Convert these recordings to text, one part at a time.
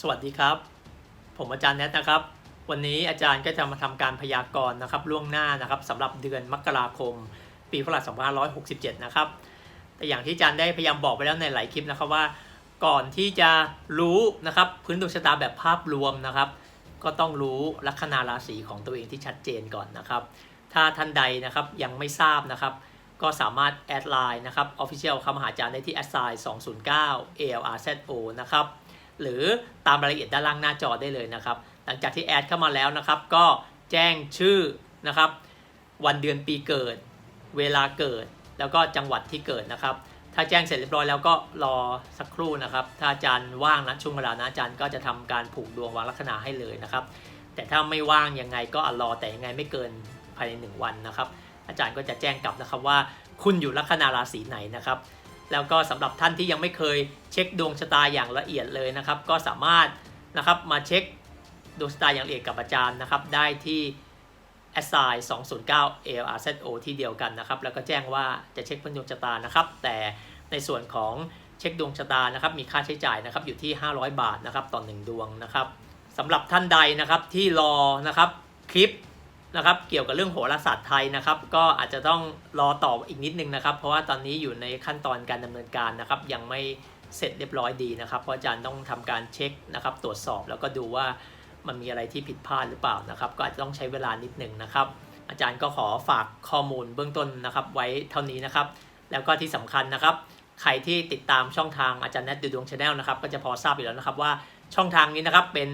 สวัสดีครับ ผมอาจารย์แนทนะครับ วันนี้อาจารย์ก็จะมาทำการพยากรณ์นะครับล่วงหน้านะครับสำหรับเดือนมกราคม ปีพุทธศักราช2567 นะครับ แต่อย่างที่อาจารย์ได้พยายามบอกไปแล้วในหลายคลิปนะครับว่า ก่อนที่จะรู้นะครับพื้นดวงชะตาแบบภาพรวมนะครับ ก็ต้องรู้ลัคนาราศีของตัวเองที่ชัดเจนก่อนนะครับ ถ้าท่านใดนะครับยังไม่ทราบนะครับ ก็สามารถแอดไลน์นะครับ Official คำหาอาจารย์ได้ที่ a s i 209 ALRZO นะครับ หรือตามรายละเอียดด้านล่างหน้าจอได้เลยนะครับ หลังจากที่แอดเข้ามาแล้วนะครับ ก็แจ้งชื่อนะครับ วันเดือนปีเกิด เวลาเกิด แล้วก็จังหวัดที่เกิดนะครับ ถ้าแจ้งเสร็จเรียบร้อยแล้วก็รอสักครู่นะครับ ถ้าอาจารย์ว่างนะช่วงเวลานะอาจารย์ก็จะทำการผูกดวงวางลัคนาให้เลยนะครับ แต่ถ้าไม่ว่างยังไงก็อรอแต่ยังไงไม่เกินภายในหนึ่งวันนะครับ อาจารย์ก็จะแจ้งกลับนะครับว่า คุณอยู่ลัคนาราศีไหนนะครับ แล้วก็สำหรับท่านที่ยังไม่เคยเช็คดวงชะตาอย่างละเอียดเลยนะครับ ก็สามารถนะครับมาเช็คดวงชะตาอย่างละเอียดกับอาจารย์นะครับ ได้ที่ s i 209 ALRZO ที่เดียวกันนะครับ แล้วก็แจ้งว่าจะเช็คพื้นดวงชะตานะครับ แต่ในส่วนของเช็คดวงชะตานะครับ มีค่าใช้จ่ายนะครับอยู่ที่ 500 บาทนะครับต่อหนึ่งดวงนะครับสำหรับท่านใดนะครับที่รอนะครับคลิป นะครับเกี่ยวกับเรื่องโหราศาสตร์ไทยนะครับก็อาจจะต้องรอต่ออีกนิดนึงนะครับ เพราะว่าตอนนี้อยู่ในขั้นตอนการดำเนินการนะครับ ยังไม่เสร็จเรียบร้อยดีนะครับ เพราะอาจารย์ต้องทำการเช็คนะครับ ตรวจสอบแล้วก็ดูว่ามันมีอะไรที่ผิดพลาดหรือเปล่านะครับ ก็อาจจะต้องใช้เวลานิดนึงนะครับ อาจารย์ก็ขอฝากข้อมูลเบื้องต้นนะครับ ไว้เท่านี้นะครับ แล้วก็ที่สำคัญนะครับ ใครที่ติดตามช่องทางอาจารย์แนทดูดวงชาแนลนะครับ ก็จะพอทราบอยู่แล้วนะครับว่าช่องทางนี้นะครับเป็น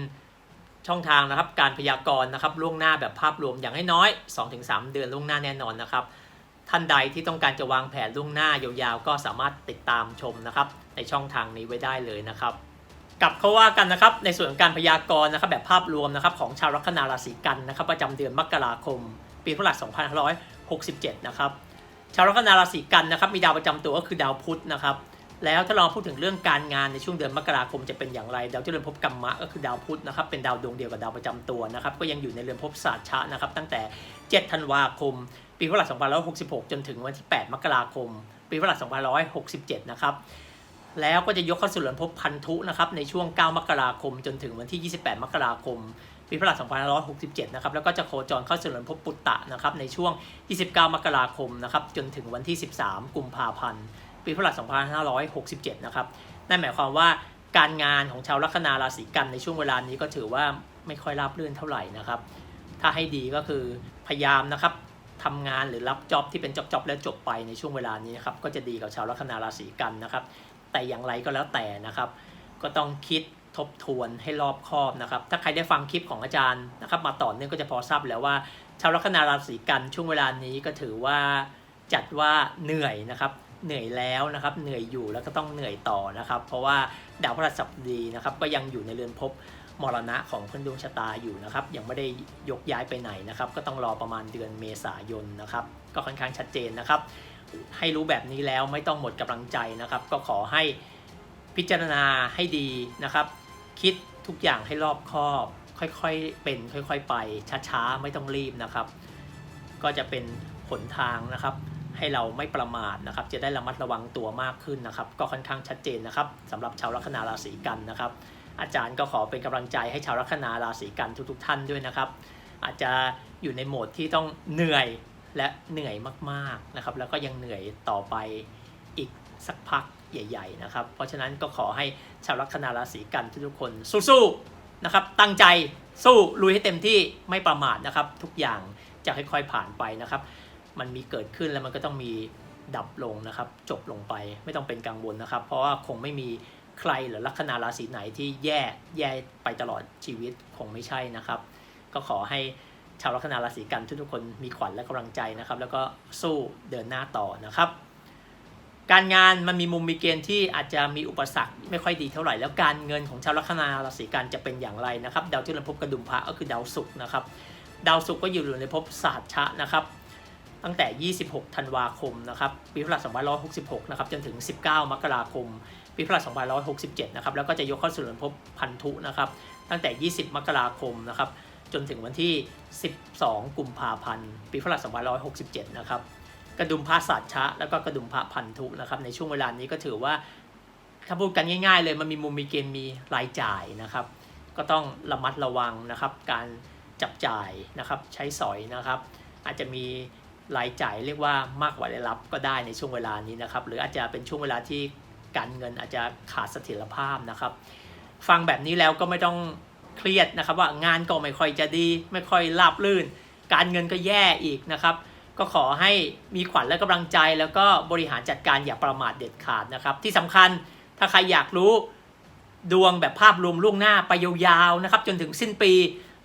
ช่องทางนะครับการพยากรณ์นะครับล่วงหน้าแบบภาพรวมอย่างน้อย 2-3 เดือนล่วงหน้าแน่นอนนะครับ ท่านใดที่ต้องการจะวางแผนล่วงหน้ายาวๆ ก็สามารถติดตามชมนะครับในช่องทางนี้ไว้ได้เลยนะครับกลับเข้าว่ากันนะครับในส่วนของการพยากรณ์นะครับแบบภาพรวมนะครับของชาวลัคนาราศีกันนะครับประจำเดือนมกราคม ปีพุทธศักราช2567 นะครับชาวลัคนาราศีกันนะครับมีดาวประจำตัวก็คือดาวพุธนะครับ แล้วถ้าเราพูดถึงเรื่องการงานในช่วงเดือนมกราคมจะเป็นอย่างไร ดาวที่เรือนภพกรรมะก็คือดาวพุธนะครับเป็นดาวดวงเดียวกับดาวประจำตัวนะครับก็ยังอยู่ในเรือนภพศาสตร์ชะนะครับตั้งแต่ 7 ธันวาคม ปีพุทธศักราช2566 จนถึงวันที่ 8 มกราคม ปีพุทธศักราช2567 นะครับแล้วก็จะยกเข้าสู่เรือนภพพันธุนะครับในช่วง 9 มกราคม จนถึงวันที่ 28 มกราคม ปีพุทธศักราช2567 นะครับแล้วก็จะโคจรเข้าสู่เรือนภพปุตตะนะครับในช่วง 29 มกราคมนะครับจนถึงวันที่ 13 กุมภาพันธ์ ปีพุทธศักราช2567 นะครับ นั่นหมายความว่าการงานของชาวลัคนาราศีกันในช่วงเวลานี้ก็ถือว่าไม่ค่อยราบรื่นเท่าไหร่นะครับ ถ้าให้ดีก็คือพยายามนะครับทำงานหรือรับจ็อบที่เป็นจ็อบจ็อบแล้วจบไปในช่วงเวลานี้นะครับก็จะดีกับชาวลัคนาราศีกันนะครับ แต่อย่างไรก็แล้วแต่นะครับ ก็ต้องคิดทบทวนให้รอบคอบนะครับ ถ้าใครได้ฟังคลิปของอาจารย์นะครับ มาต่อเนื่องก็จะพอทราบแล้วว่า ชาวลัคนาราศีกันช่วงเวลานี้ก็ถือว่าจัดว่าเหนื่อยนะครับ เหนื่อยแล้วนะครับเหนื่อยอยู่แล้วก็ต้องเหนื่อยต่อนะครับ เพราะว่าดาวพฤหัสบดีนะครับก็ยังอยู่ในเรือนภพมรณะของพื้นดวงชะตาอยู่นะครับยังไม่ได้ยกย้ายไปไหนนะครับ ก็ต้องรอประมาณเดือนเมษายนนะครับก็ค่อนข้างชัดเจนนะครับ ให้รู้แบบนี้แล้วไม่ต้องหมดกำลังใจนะครับ ก็ขอให้พิจารณาให้ดีนะครับ คิดทุกอย่างให้รอบคอบค่อยๆเป็นค่อย ๆ ไปช้าๆไม่ต้องรีบนะครับ ก็จะเป็นหนทางนะครับ ให้เราไม่ประมาทนะครับ จะได้ระมัดระวังตัวมากขึ้นนะครับ ก็ค่อนข้างชัดเจนนะครับสำหรับชาวลัคนาราศีกันนะครับ อาจารย์ก็ขอเป็นกำลังใจให้ชาวลัคนาราศีกันทุก ๆ ท่านด้วยนะครับ อาจจะอยู่ในโหมดที่ต้องเหนื่อยและเหนื่อยมากๆนะครับ แล้วก็ยังเหนื่อยต่อไปอีกสักพักใหญ่ ๆ นะครับ เพราะฉะนั้นก็ขอให้ชาวลัคนาราศีกันทุกๆคนสู้ๆนะครับ ตั้งใจสู้ลุยให้เต็มที่ไม่ประมาทนะครับ ทุกอย่างจะค่อยๆผ่านไปนะครับ มันมีเกิดขึ้นแล้วมันก็ต้องมีดับลงนะครับ จบลงไปไม่ต้องเป็นกังวลนะครับ เพราะว่าคงไม่มีใครหรือลัคนาราศีไหนที่แย่แย่ไปตลอดชีวิตคงไม่ใช่นะครับ ก็ขอให้ชาวลัคนาราศีกันทุกๆคนมีขวัญและกำลังใจนะครับ แล้วก็สู้เดินหน้าต่อนะครับ การงานมันมีมุมมีเกณฑ์ที่อาจจะมีอุปสรรคไม่ค่อยดีเท่าไหร่ แล้วการเงินของชาวลัคนาราศีกันจะเป็นอย่างไรนะครับ ดาวที่เราพบกระดุมพระก็คือดาวศุกร์นะครับ ดาวศุกร์ก็อยู่ในภพศาสตร์ชะนะครับ ตั้งแต่ 26 ธันวาคมนะครับปีพุทธศักราช2566 นะครับจนถึง 19 มกราคมปีพุทธศักราช2567 นะครับแล้วก็จะยกเข้าสู่เรือนภพพันธุนะครับตั้งแต่ 20 มกราคมนะครับจนถึงวันที่ 12 กุมภาพันธ์ปีพุทธศักราช2567 นะครับกระดุมพระศาสตร์ชะแล้วก็กระดุมพระพันธุนะครับในช่วงเวลานี้ก็ถือว่าถ้าพูดกันง่าย ๆ เลยมันมีมุมมีเกณฑ์มีรายจ่ายนะครับก็ต้องระมัดระวังนะครับ การจับจ่ายนะครับใช้สอยนะครับ อาจจะมี รายจ่ายเรียกว่ามากกว่ารายรับก็ได้ในช่วงเวลานี้นะครับ หรืออาจจะเป็นช่วงเวลาที่การเงินอาจจะขาดเสถียรภาพนะครับ ฟังแบบนี้แล้วก็ไม่ต้องเครียดนะครับ ว่างานก็ไม่ค่อยจะดี ไม่ค่อยราบรื่น การเงินก็แย่อีกนะครับก็ขอให้มีขวัญและกำลังใจ แล้วก็บริหารจัดการอย่าประมาทเด็ดขาดนะครับ ที่สำคัญถ้าใครอยากรู้ดวงแบบภาพรวมล่วงหน้าไปยาวๆนะครับ จนถึงสิ้นปี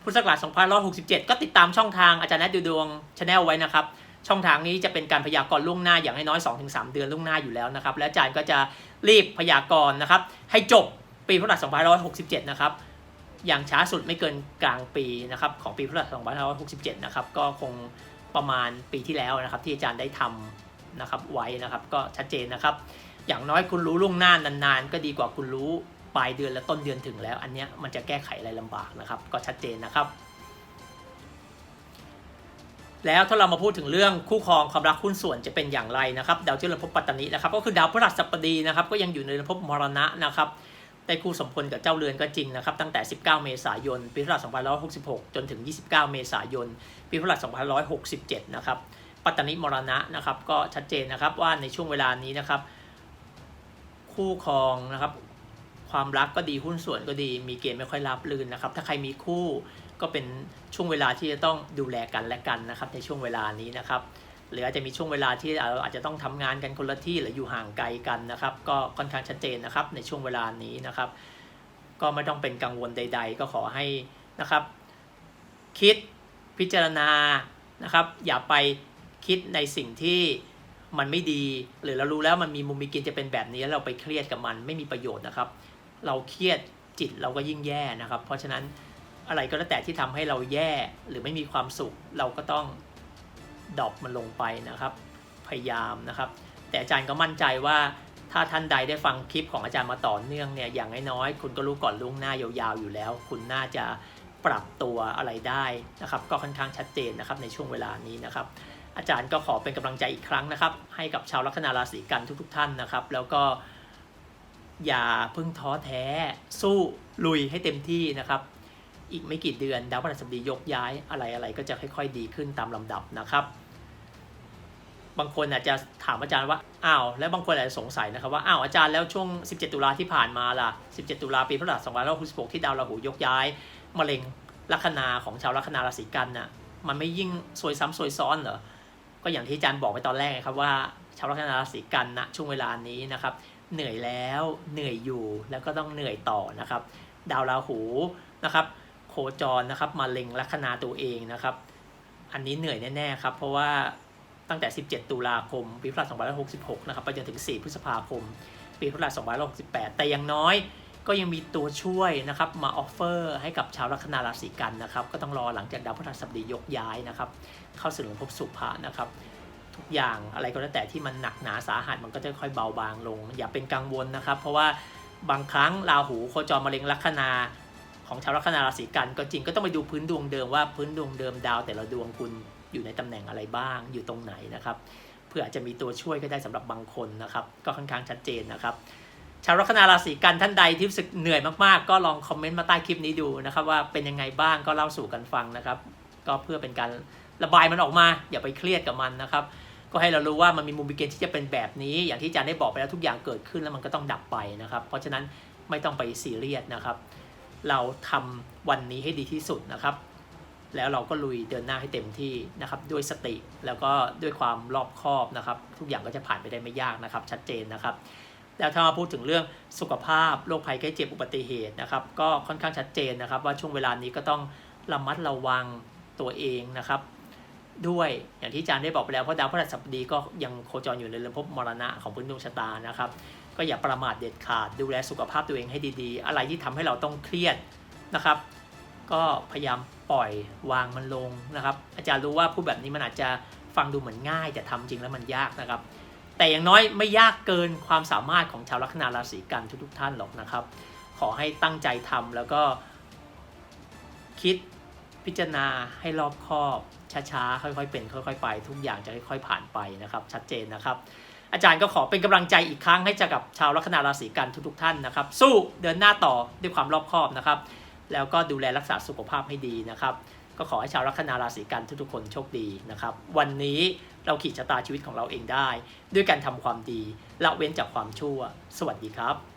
พุทธศักราช2567 ก็ติดตามช่องทางอาจารย์แนทดูดวงชาแนลไว้นะครับ ช่องทางนี้จะเป็นการพยากรณ์ล่วงหน้าอย่างน้อยๆ2-3 เดือนล่วงหน้าอยู่แล้วนะครับ และอาจารย์ก็จะรีบพยากรณ์นะครับ ให้จบปีพุทธศักราช2567 นะครับ อย่างช้าสุดไม่เกินกลางปีนะครับของปีพุทธศักราช2567 นะครับ ก็คงประมาณปีที่แล้วนะครับ ที่อาจารย์ได้ทำนะครับไว้นะครับ ก็ชัดเจนนะครับ อย่างน้อยคุณรู้ล่วงหน้านานๆ ก็ดีกว่าคุณรู้ปลายเดือนและต้นเดือนถึงแล้ว อันเนี้ยมันจะแก้ไขอะไรลำบากนะครับ ก็ชัดเจนนะครับ แล้วถ้าเรามาพูดถึงเรื่องคู่ครองความรักหุ้นส่วนจะเป็นอย่างไรนะครับดาวที่เรือนภพปัตตานีนะครับก็คือดาวพฤหัสบดีนะครับก็ยังอยู่ในเรือนภพมรณะนะครับได้คู่สมพลกับเจ้าเรือนก็จริงนะครับตั้งแต่ 19 เมษายน ปีพุทธศักราช2566 จนถึง 29 เมษายน ปีพุทธศักราช2567 นะครับปัตตานีมรณะนะครับก็ชัดเจนนะครับว่าในช่วงเวลานี้นะครับ คู่ครองนะครับความรักก็ดีหุ้นส่วนก็ดี มีเกณฑ์ไม่ค่อยราบรื่นนะครับถ้าใครมีคู่ ก็เป็นช่วงเวลาที่จะต้องดูแลกันและกันนะครับในช่วงเวลานี้นะครับหรืออาจจะมีช่วงเวลาที่เราอาจจะต้องทำงานกันคนละที่หรืออยู่ห่างไกลกันนะครับ ก็ค่อนข้างชัดเจนนะครับในช่วงเวลานี้นะครับ ก็ไม่ต้องเป็นกังวลใด ๆ ก็ขอให้นะครับ คิดพิจารณานะครับ อย่าไปคิดในสิ่งที่มันไม่ดี หรือเรารู้แล้วมันมีมุมมีกณฑ์จะเป็นแบบนี้แล้วเราไปเครียดกับมันไม่มีประโยชน์นะครับ เราเครียดจิตเราก็ยิ่งแย่นะครับ เพราะฉะนั้น อะไรก็แล้วแต่ที่ทำให้เราแย่หรือไม่มีความสุข เราก็ต้องดรอปมันลงไปนะครับ พยายามนะครับ แต่อาจารย์ก็มั่นใจว่าถ้าท่านใดได้ฟังคลิปของอาจารย์มาต่อเนื่องเนี่ยอย่างน้อยๆคุณก็รู้ก่อนล่วงหน้ายาวๆอยู่แล้ว คุณน่าจะปรับตัวอะไรได้นะครับ ก็ค่อนข้างชัดเจนนะครับในช่วงเวลานี้นะครับ อาจารย์ก็ขอเป็นกำลังใจอีกครั้งนะครับ ให้กับชาวลัคนาราศีกันทุก ๆ ท่านนะครับ แล้วก็อย่าเพิ่งท้อแท้สู้ลุยให้เต็มที่นะครับ อีกไม่กี่เดือนดาวพฤหัสบดียกย้ายอะไรอะไรก็จะค่อย ๆ ดีขึ้นตามลำดับนะครับ บางคนอาจจะถามอาจารย์ว่าอ้าวแล้วบางคนอาจจะสงสัยนะครับว่าอ้าวอาจารย์แล้วช่วง 17 ตุลาที่ผ่านมาล่ะ 17 ตุลาปีพฤหัส2566ที่ดาวราหูยกย้ายมะเร็งลัคนาของชาวลัคนาราศีกันน่ะมันไม่ยิ่งซวยซ้ำซวยซ้อนเหรอก็อย่างที่อาจารย์บอกไปตอนแรกครับว่า ชาวลัคนาราศีกันนะช่วงเวลานี้นะครับเหนื่อยแล้วเหนื่อยอยู่แล้วก็ต้องเหนื่อยต่อนะครับ ดาวราหูนะครับ จรนะครับมาเล็งลัคนาตัวเองนะครับ อันนี้เหนื่อยแน่ๆครับ เพราะว่าตั้งแต่ 17 ตุลาคม ปีพุทธศักราช2566 นะครับไปจนถึง 4 พฤษภาคม ปีพุทธศักราช2568 แต่อย่างน้อยก็ยังมีตัวช่วยนะครับมาออฟเฟอร์ให้กับชาวลัคนาราศีกันนะครับ ก็ต้องรอหลังจากดาวพฤหัสบดียกย้ายนะครับ เข้าสู่ภพสุภะนะครับ ทุกอย่างอะไรก็แล้วแต่ที่มันหนักหนาสาหัสมันก็จะค่อยเบาบางลง อย่าเป็นกังวลนะครับ เพราะว่าบางครั้งราหูโคจรมะเร็งลัคนา ของชาวลัคนาราศีกันก็จริงก็ต้องไปดูพื้นดวงเดิมว่าพื้นดวงเดิมดาวแต่ละดวงคุณอยู่ในตำแหน่งอะไรบ้างอยู่ตรงไหนนะครับ เพื่ออาจจะมีตัวช่วยก็ได้สำหรับบางคนนะครับ ก็ค่อนข้างชัดเจนนะครับ ชาวลัคนาราศีกันท่านใดที่รู้สึกเหนื่อยมากๆ ก็ลองคอมเมนต์มาใต้คลิปนี้ดูนะครับ ว่าเป็นยังไงบ้างก็เล่าสู่กันฟังนะครับ ก็เพื่อเป็นการระบายมันออกมา อย่าไปเครียดกับมันนะครับ ก็ให้เรารู้ว่ามันมีมุมมีเกณฑ์ที่จะเป็นแบบนี้ อย่างที่อาจารย์ได้บอกไปแล้วทุกอย่างเกิดขึ้นแล้วมันก็ต้องดับไปนะครับ เพราะฉะนั้นไม่ต้องไปซีเรียสนะครับ เราทำวันนี้ให้ดีที่สุดนะครับ แล้วเราก็ลุยเดินหน้าให้เต็มที่นะครับ ด้วยสติแล้วก็ด้วยความรอบคอบนะครับ ทุกอย่างก็จะผ่านไปได้ไม่ยากนะครับ ชัดเจนนะครับ แล้วถ้ามาพูดถึงเรื่องสุขภาพโรคภัยไข้เจ็บอุบัติเหตุนะครับ ก็ค่อนข้างชัดเจนนะครับ ว่าช่วงเวลานี้ก็ต้องระมัดระวังตัวเองนะครับด้วยอย่างที่อาจารย์ได้บอกไปแล้วเพราะดาวพฤหัสบดีก็ยังโคจรอยู่ในเรือนภพมรณะของพื้นดวงชะตานะครับ ก็อย่าประมาทเด็ดขาด ดูแลสุขภาพตัวเองให้ดีๆ อะไรที่ทำให้เราต้องเครียดนะครับ ก็พยายามปล่อยวางมันลงนะครับ อาจารย์รู้ว่าพูดแบบนี้มันอาจจะฟังดูเหมือนง่าย แต่ทำจริงแล้วมันยากนะครับ แต่อย่างน้อยไม่ยากเกินความสามารถของชาวลัคนาราศีกันทุกๆท่านหรอกนะครับ ขอให้ตั้งใจทำแล้วก็คิดพิจารณาให้รอบคอบช้าๆ ค่อยๆ เป็น ค่อย ๆ ไป ทุกอย่างจะค่อยๆ ผ่านไปนะครับ ชัดเจนนะครับ อาจารย์ก็ขอเป็นกำลังใจอีกครั้งให้กับชาวลัคนาราศีกันทุกๆท่านนะครับ สู้เดินหน้าต่อด้วยความรอบคอบนะครับ แล้วก็ดูแลรักษาสุขภาพให้ดีนะครับ ก็ขอให้ชาวลัคนาราศีกันทุกๆคนโชคดีนะครับ วันนี้เราขีดชะตาชีวิตของเราเองได้ ด้วยการทำความดีละเว้นจากความชั่ว สวัสดีครับ